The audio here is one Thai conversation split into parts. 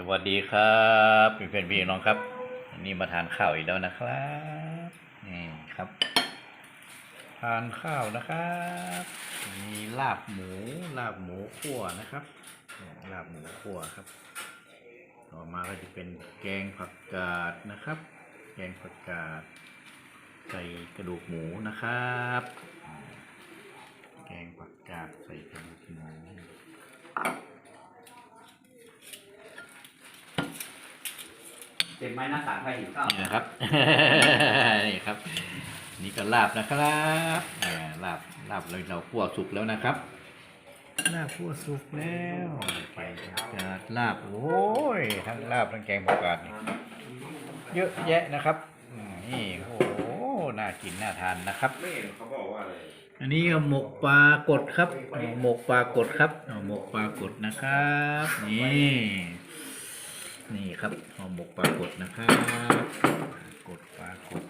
สวัสดีครับเพื่อนๆพี่น้องครับวันนี้มาทานข้าวอีกแล้วนะครับนี่ครับ ทานข้าวนะครับมีลาบหมูลาบหมูคั่วนะครับลาบหมูคั่วครับ ต่อมาก็จะเป็นแกงผักกาดนะครับ แกงผักกาดใส่กระดูกหมูนะครับ แกงผักกาดใส่กระดูกหมู เต็มไม้หน้าสามใครหิวข้าวนี่นะครับ นี่ครับ นี่ก็ลาบนะครับอ่าลาบลาบเราเราคั่วสุกแล้วนะครับ ลาบคั่วสุกแล้วแกงผักกาดลาบโอ้ยทั้งลาบทั้งแกงผักกาดนี่เยอะแยะนะครับอืมนี่โอ้โหน่ากินน่าทานนะครับ ไม่เห็นเขาบอกว่าอะไรอันนี้ก็หมกปลากดครับเอาหมกปลากดครับเอาหมกปลากดนะครับ นี่ นี่ครับเอหมกปลากดนะครับกดปลากด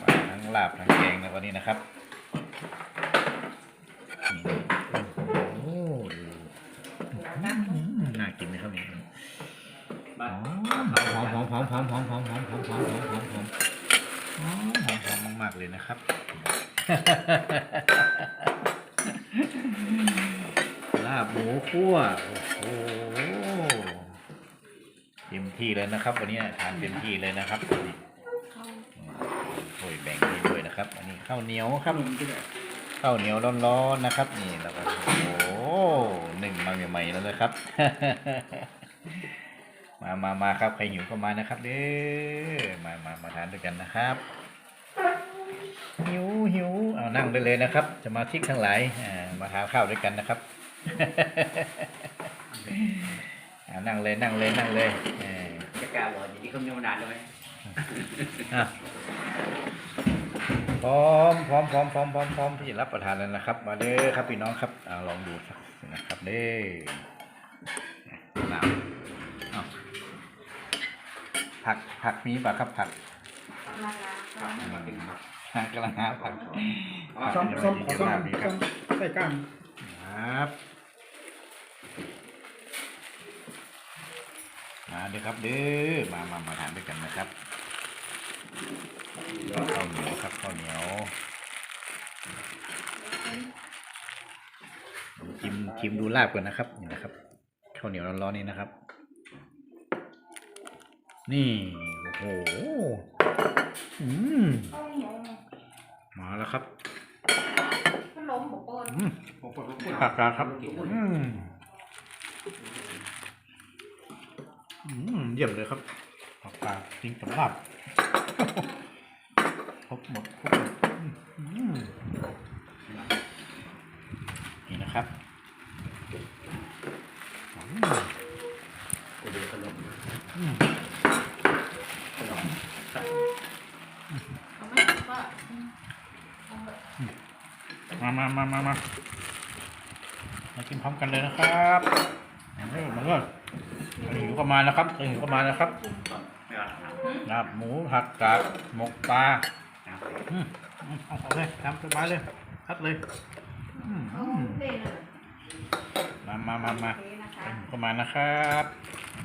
ปลาทั้งลาบทั้งแกงในวันนี้นะครับนี่โอ้โหน่ากินไหมครับนี่มาหอมหอมหอมหอมหอมหอมหอมหอมหอมหอมหอมหอมหอมหอมหอมหอมมากๆเลยนะครับลาบหมูคั่วโอ้โห เต็มที่เลยนะครับ วันนี้ทานเต็มที่เลยนะครับนี่โอ้ยแบ่งให้ด้วยนะครับ อันนี้ข้าวเหนียวครับข้าวเหนียวร้อนๆนะครับ นี่แล้วก็โอ้หนึ่งมาใหม่ๆแล้วนะครับ มามามาครับใครหิวก็มานะครับเด้อมามามาทานด้วยกันนะครับหิวหิวเอานั่งได้เลยนะครับสมาชิกทั้งหลายมาทานข้าวด้วยกันนะครับ นั่งเลยนั่งเลยนั่งเลยเออจะกล้าบอกอย่างนี้เขาไม่มานานเลยไหมอะพร้อมพร้อมพร้อมพร้อมพร้อมพร้อมที่จะรับประทานแล้วนะครับ มาเด้อครับพี่น้องครับอ่าลองดูสักนะครับเด้อน้ำเอาผักผักมีป่ะครับผักมาถึงครับกำลังหาผักซ้อมซ้อมขอซ้อมมีคซ้รัอบมใส่ก้านครับ มาเด้อครับเด้อมามามาทานด้วยกันนะครับข้าวเหนียวครับข้าวเหนียวชิมชิมดูลาบก่อนนะครับนี่นะครับข้าวเหนียวร้อนๆนี่นะครับ นี่โอ้โหอืมมาแล้วครับพัดลมบอกเปิดอืมผมปวดผมปวดผักกาดครับอืม อืม เยี่ยมเลยครับผักกาดจริงสำหรับครบหมดครบหมดอืมนี่นะครับอืมโอ้เดี๋ยวขนมอืมขนมเอาไม่ก็เอาแบบมามามามามามากินพร้อมกันเลยนะครับ เออมันก็หิวก็มานะครับหิวก็มานะครับไม่เอาหนังลาบหมูผักกาดหมกปลานะอืมอืมเอาเอาเลยทำสบายเลยคัดเลยอืมเอาอืมเด่นอะมามามามาโอเคนะคะก็มานะครับ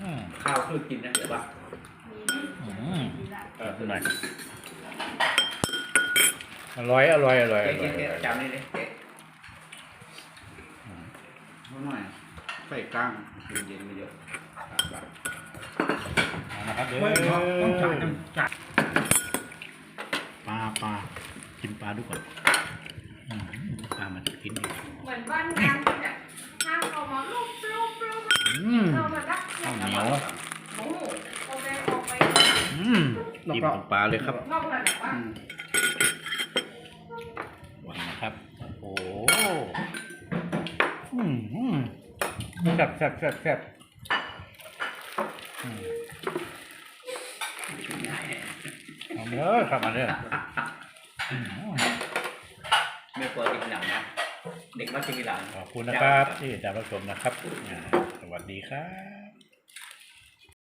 อืมข้าวคือกินนะเดี๋ยวว่ามีอืมมีละเออหน่อยอร่อยอร่อยอร่อยอเจ๊ร่อยเจ๊เจ๊จำนี่เลยเจ๊เอาหน่อย ใส่ก้างเย็นๆไม่เยอะครับเอานะครับเด้อไม่ต้องต้องจ่ายต้องจ่ายปลาปลากินปลาดูก่อนอืมปลามันจะกินอีกเหมือนบ้านงานแบบห้างเขามาลูบลูบลูบอืมเรามารักข้าวเหนียวโอ้โหเอาไปออกไปอืมจิ้มกับปลาเลยครับนอกระดับว่าอืมหวานนะครับ โอ้โหอืมอืม แซ่บแซ่บแซ่บแซ่บอืมเอาเด้อครับมาเด้ออืมไม่ควรกินหนังนะ เด็กมักจะกินหลัง ขอบคุณนะครับที่ติดตามรับชมนะครับอ่าสวัสดีครับ